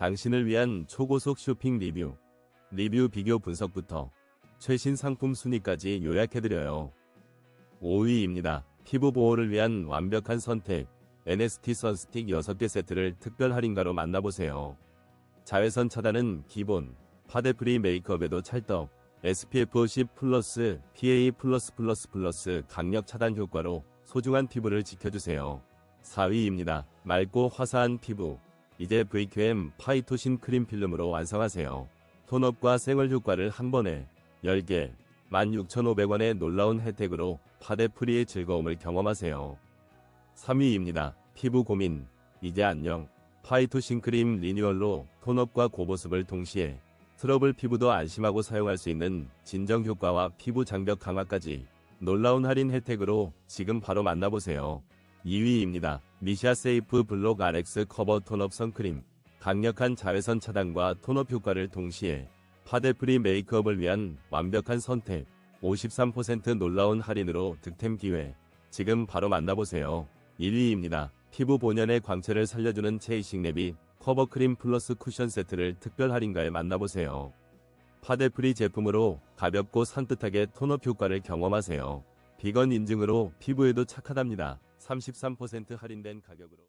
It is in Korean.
당신을 위한 초고속 쇼핑 리뷰, 리뷰 비교 분석부터 최신 상품 순위까지 요약해드려요. 5위입니다. 피부 보호를 위한 완벽한 선택, NST 선스틱 6개 세트를 특별 할인가로 만나보세요. 자외선 차단은 기본, 파데프리 메이크업에도 찰떡, SPF 10 플러스, PA 플러스 플러스 플러스 강력 차단 효과로 소중한 피부를 지켜주세요. 4위입니다. 맑고 화사한 피부. 이제 VQM 파이토신 크림 필름으로 완성하세요. 톤업과 생얼 효과를 한 번에 10개, 16,500원의 놀라운 혜택으로 파데 프리의 즐거움을 경험하세요. 3위입니다. 피부 고민. 이제 안녕. 파이토신 크림 리뉴얼로 톤업과 고보습을 동시에 트러블 피부도 안심하고 사용할 수 있는 진정 효과와 피부 장벽 강화까지 놀라운 할인 혜택으로 지금 바로 만나보세요. 2위입니다. 미샤 세이프 블록 RX 커버 톤업 선크림. 강력한 자외선 차단과 톤업 효과를 동시에 파데프리 메이크업을 위한 완벽한 선택. 53% 놀라운 할인으로 득템 기회. 지금 바로 만나보세요. 1위입니다. 피부 본연의 광채를 살려주는 체이싱 랩이 커버크림 플러스 쿠션 세트를 특별 할인가에 만나보세요. 파데프리 제품으로 가볍고 산뜻하게 톤업 효과를 경험하세요. 비건 인증으로 피부에도 착하답니다. 33% 할인된 가격으로.